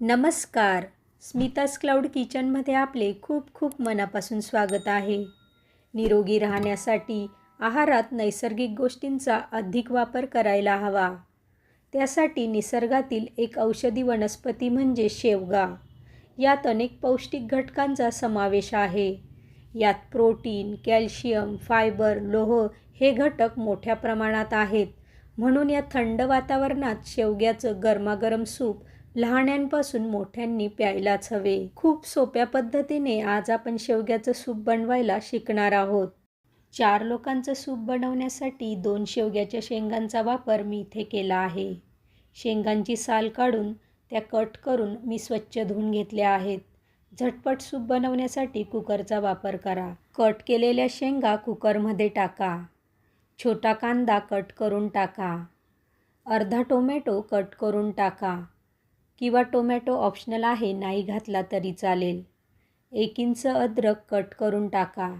नमस्कार. स्मितास क्लाउड किचनमध्ये आपले खूप खूप मनापासून स्वागत आहे. निरोगी राहण्यासाठी आहारात नैसर्गिक गोष्टींचा अधिक वापर करायला हवा. त्यासाठी निसर्गातील एक औषधी वनस्पती म्हणजे शेवगा. यात अनेक पौष्टिक घटकांचा समावेश आहे. यात प्रोटीन कॅल्शियम फायबर लोह हे घटक मोठ्या प्रमाणात आहेत. म्हणून या थंड वातावरणात शेवग्याचं गरमागरम सूप लहाण्यांपासून मोठ्यांनी प्यायलाच हवे. खूप सोप्या पद्धतीने आज आपण शेवग्याचं सूप बनवायला शिकणार आहोत. चार लोकांचं सूप बनवण्यासाठी दोन शेवग्याच्या शेंगांचा वापर मी इथे केला आहे. शेंगांची साल काढून त्या कट करून मी स्वच्छ धुवून घेतल्या आहेत. झटपट सूप बनवण्यासाठी कुकरचा वापर करा. कट केलेल्या शेंगा कुकरमध्ये टाका. छोटा कांदा कट करून टाका. अर्धा टोमॅटो कट करून टाका. किंवा टोमॅटो ऑप्शनल आहे नाही घातला तरी चालेल. एक इंच अद्रक कट करून टाका.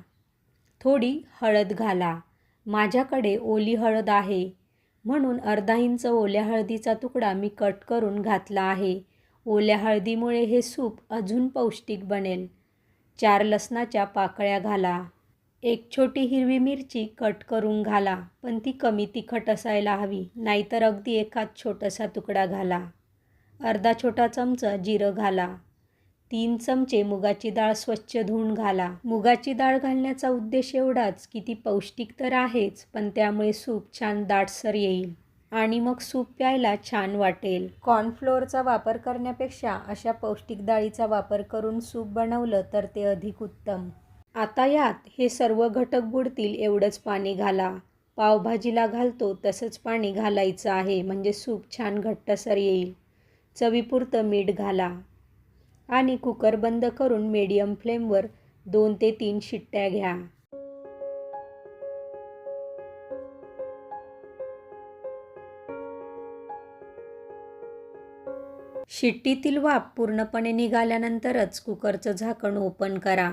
थोडी हळद घाला. माझ्याकडे ओली हळद आहे. म्हणून अर्धा इंच ओल्या हळदीचा तुकडा मी कट करून घातला आहे. ओल्या हळदीमुळे हे सूप अजून पौष्टिक बनेल. चार लसणाच्या पाकळ्या घाला. एक छोटी हिरवी मिरची कट करून घाला पण ती कमी तिखट असायला हवी नाहीतर अगदी एखाद छोटासा तुकडा घाला. अर्धा छोटा चमचा जिरं घाला. तीन चमचे मुगाची डाळ स्वच्छ धुवून घाला. मुगाची डाळ घालण्याचा उद्देश एवढाच की ती पौष्टिक तर आहेच पण त्यामुळे सूप छान दाटसर येईल आणि मग सूप प्यायला छान वाटेल. कॉर्नफ्लोअरचा वापर करण्यापेक्षा अशा पौष्टिक डाळीचा वापर करून सूप बनवलं तर ते अधिक उत्तम. आता यात हे सर्व घटक बुडतील एवढंच पाणी घाला. पावभाजीला घालतो तसंच पाणी घालायचं आहे म्हणजे सूप छान घट्टसर येईल. चवीपुरतं मीठ घाला आणि कुकर बंद करून मीडियम फ्लेमवर दोन ते तीन शिट्ट्या घ्या. शिट्टीतील वाफ पूर्णपणे निघाल्यानंतरच कुकरचं झाकण ओपन करा.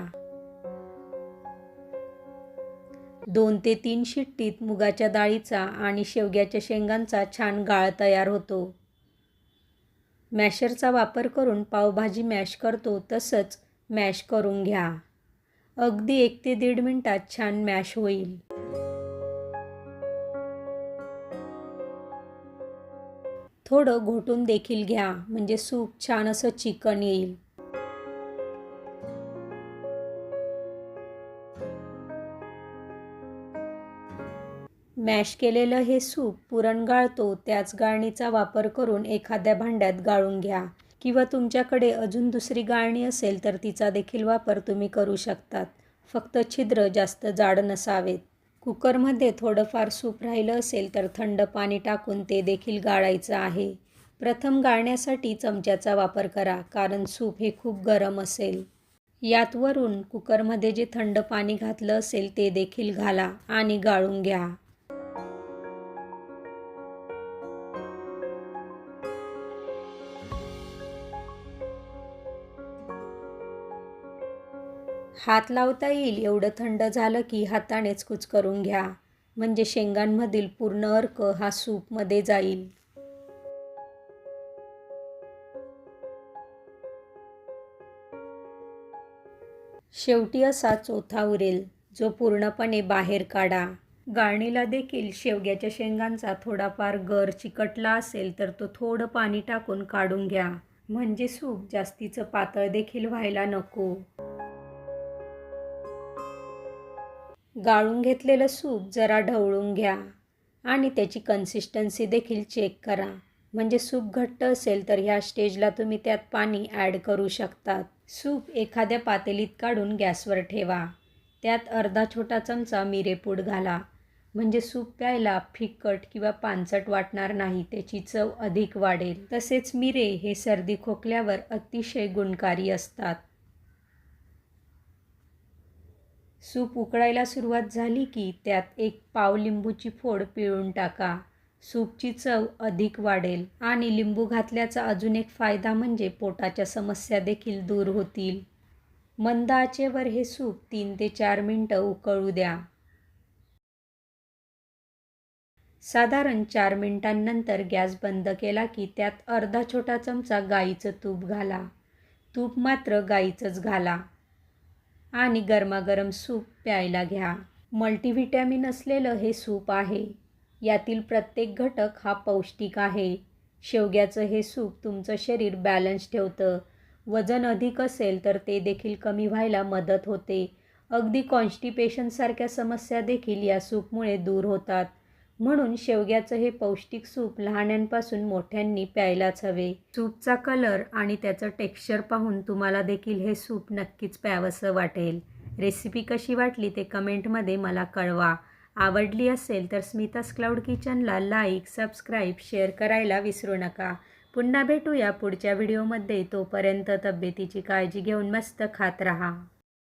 दोन ते तीन शिट्टीत मुगाच्या डाळीचा आणि शेवग्याच्या शेंगांचा छान गाळ तयार होतो. मॅशरचा वापर करून पावभाजी मॅश करतो तसंच मॅश करून घ्या. अगदी एक ते दीड मिनटात छान मॅश होईल. थोडं घोटून देखील घ्या म्हणजे सूप छान असं चिकन येईल. मॅश केलेलं हे सूप पुरण गाळतो त्याच गाळणीचा वापर करून एखाद्या भांड्यात गाळून घ्या. किंवा तुमच्याकडे अजून दुसरी गाळणी असेल तर तिचा देखील वापर तुम्ही करू शकतात. फक्त छिद्र जास्त जाड नसावेत. कुकरमध्ये थोडंफार सूप राहिलं असेल तर थंड पाणी टाकून ते देखील गाळायचं आहे. प्रथम गाळण्यासाठी चमच्याचा वापर करा कारण सूप हे खूप गरम असेल. यात वरून कुकरमध्ये जे थंड पाणी घातलं असेल ते देखील घाला आणि गाळून घ्या. हात लावता येईल एवढं थंड झालं की हातानेच कुचकरून घ्या. म्हणजे शेंगांमधील पूर्ण अर्क हा सूपमध्ये जाईल. शेवटी असा चोथा उरेल जो पूर्णपणे बाहेर काढा. गाळणीला देखील शेवग्याच्या शेंगांचा थोडाफार गर चिकटला असेल तर तो थोडं पाणी टाकून काढून घ्या. म्हणजे सूप जास्तीचं पातळ देखील व्हायला नको. गाळून घेतलेलं सूप जरा ढवळून घ्या आणि त्याची कन्सिस्टन्सी देखील चेक करा. म्हणजे सूप घट्ट असेल तर ह्या स्टेजला तुम्ही त्यात पाणी ॲड करू शकतात. सूप एखाद्या पातेलीत काढून गॅसवर ठेवा. त्यात अर्धा छोटा चमचा मिरेपूड घाला. म्हणजे सूप प्यायला फिकट किंवा पानसट वाटणार नाही त्याची चव अधिक वाढेल. तसेच मिरे हे सर्दी खोकल्यावर अतिशय गुणकारी असतात. सूप उकळायला सुरुवात झाली की त्यात एक पाव लिंबूची फोड पिळून टाका. सूपची चव अधिक वाढेल आणि लिंबू घातल्याचा अजून एक फायदा म्हणजे पोटाच्या समस्या देखील दूर होतील. मंद आचेवर हे सूप तीन ते चार मिनटं उकळू द्या. साधारण चार मिनिटांनंतर गॅस बंद केला की त्यात अर्धा छोटा चमचा गाईचं तूप घाला. तूप मात्र गाईचंच घाला. आणि गरमागरम सूप प्यायला घ्या. मल्टीव्हिटॅमिन असलेलं हे सूप आहे. यातील प्रत्येक घटक हा पौष्टिक आहे. शेवग्याचं हे सूप तुमचं शरीर बॅलन्स ठेवतं. वजन अधिक असेल तर ते देखील कमी व्हायला मदत होते. अगदी कॉन्स्टिपेशनसारख्या समस्या देखील या सूपमुळे दूर होतात. म्हणून शेवग्याचं हे पौष्टिक सूप लहाण्यांपासून मोठ्यांनी प्यायलाच हवे. सूपचा कलर आणि त्याचं टेक्स्चर पाहून तुम्हाला देखील हे सूप नक्कीच प्यावंसं वाटेल. रेसिपी कशी वाटली ते कमेंटमध्ये मला कळवा. आवडली असेल तर स्मितास क्लाउड किचनला लाईक सबस्क्राईब शेअर करायला विसरू नका. पुन्हा भेटूया पुढच्या व्हिडिओमध्ये तोपर्यंत तब्येतीची काळजी घेऊन मस्त खात राहा.